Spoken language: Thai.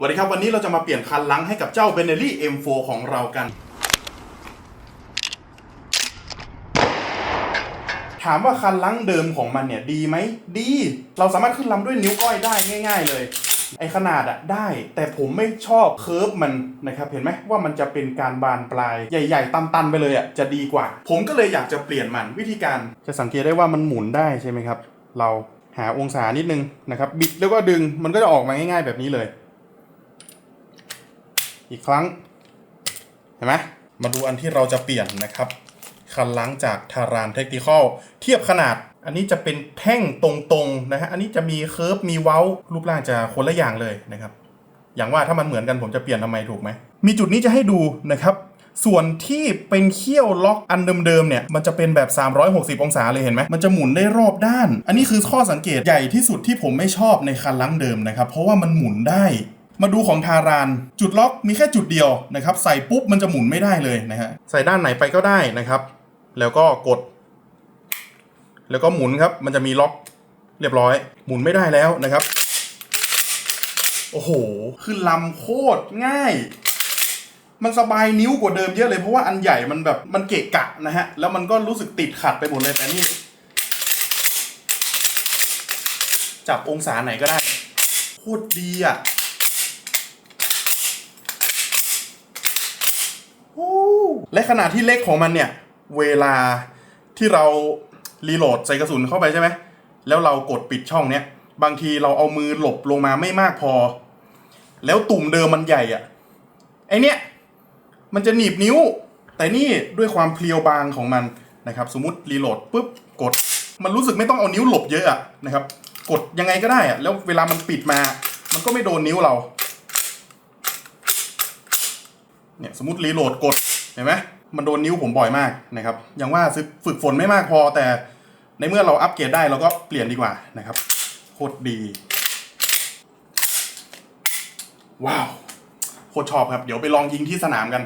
สวัสดีครับวันนี้เราจะมาเปลี่ยนคันลังให้กับเจ้า b e n e l l i M4 ของเรากัน ถามว่าคันลังเดิมของมันเนี่ยดีไหมดี เราสามารถขึ้นลำด้วยนิ้วก้อยได้ง่าย ๆ เลย ไอขนาดอะได้ แต่ผมไม่ชอบเคิร์ฟมันนะครับเห็นไหมว่ามันจะเป็นการบานปลายใหญ่ๆ ตันๆ ไปเลยอะจะดีกว่า ผมก็เลยอยากจะเปลี่ยนมันวิธีการจะสังเกตได้ว่ามันหมุนได้ใช่ไหมครับ เราหาองศานิดนึงนะครับบิดแล้วก็ดึงมันก็จะออกมาง่าย ๆ แบบนี้เลย อีกครั้ง เห็นไหมมาดูอันที่เราจะเปลี่ยนนะครับคันล้างจากทารานเทคนิคอลเทียบขนาด อันนี้จะเป็นแท่งตรงๆนะฮะอันนี้จะมีเคิร์ฟมีเว้า รูปร่างจะคนละอย่างเลยนะครับ อย่างว่าถ้ามันเหมือนกันผมจะเปลี่ยนทำไมถูกไหม มีจุดนี้จะให้ดูนะครับ ส่วนที่เป็นเขี้ยวล็อกอันเดิมๆเนี่ย มันจะเป็นแบบ 360 องศาเลยเห็นไหมมันจะหมุนได้รอบด้าน อันนี้คือข้อสังเกตใหญ่ที่สุดที่ผมไม่ชอบในคันล้างเดิมนะครับเพราะว่ามันหมุนได้ มาดูของทาราน จุดล็อกมีแค่จุดเดียวนะครับ ใส่ปุ๊บมันจะหมุนไม่ได้เลยนะฮะใส่ด้านไหนไปก็ได้นะครับ แล้วก็กด แล้วก็หมุนครับ มันจะมีล็อกเรียบร้อย หมุนไม่ได้แล้วนะครับ โอ้โหขึ้นลำโคตรง่ายมันสบายนิ้วกว่าเดิมเยอะเลยเพราะว่าอันใหญ่มันแบบมันเกะกะนะฮะ แล้วมันก็รู้สึกติดขัดไปหมดเลยแต่นี่ จับองศาไหนก็ได้โคตรดีอะโอ้ และขนาดที่เล็กของมันเนี่ย เวลาที่เรารีโหลดใส่กระสุนเข้าไปใช่ไหมแล้วเรากดปิดช่องเนี้ยบางทีเราเอามือหลบลงมาไม่มากพอ แล้วตุ่มเดิมมันใหญ่อะไอเนี้ยมันจะหนีบนิ้ว แต่นี่ด้วยความเพลียวบางของมันนะครับ สมมติรีโหลดปุ๊บกด มันรู้สึกไม่ต้องเอานิ้วหลบเยอะอะนะครับ กดยังไงก็ได้อะแล้วเวลามันปิดมา มันก็ไม่โดนนิ้วเราเนี่ยสมมติรีโหลดกด ห็นไหมมันโดนนิ้วผมบ่อยมากนะครับยังว่าซึฝึกฝนไม่มากพอแต่ในเมื่อเราอัปเกรดได้เราก็เปลี่ยนดีกว่านะครับโคตรดีว้าวโคตรชอบครับ เดี๋ยวไปลองยิงที่สนามกัน